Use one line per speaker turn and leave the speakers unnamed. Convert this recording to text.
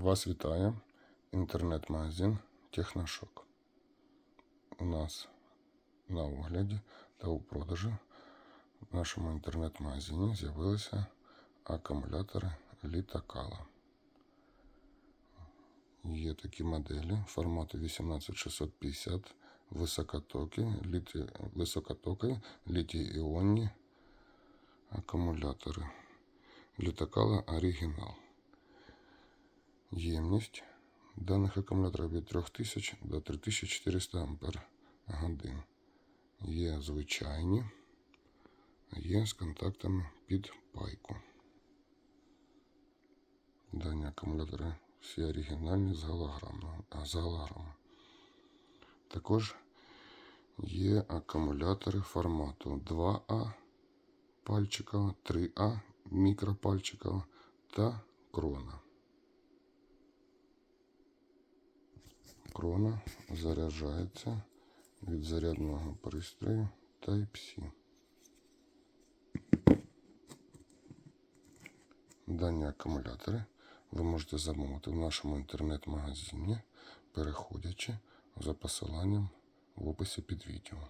Вас вітає інтернет-магазин Техношок. У нас на огляді та у продажу в нашому інтернет-магазині з'явилися акумулятори Літакала. Є такі моделі формату 18650 високотоки, літі, високотоки літій-іонні акумулятори. Літакала оригінал. Ємність даних акумуляторів від 3000 до 3400 ампер годин. Є звичайні, є з контактами під пайку. Дані акумулятори всі оригінальні з голограмного, з голограми. Також є акумулятори формату 2А пальчикова, 3А мікропальчикова та крона. Крона заряджається від зарядного пристрою Type-C. Дані акумулятори ви можете замовити в нашому інтернет-магазині, переходячи за посиланням в описі під відео.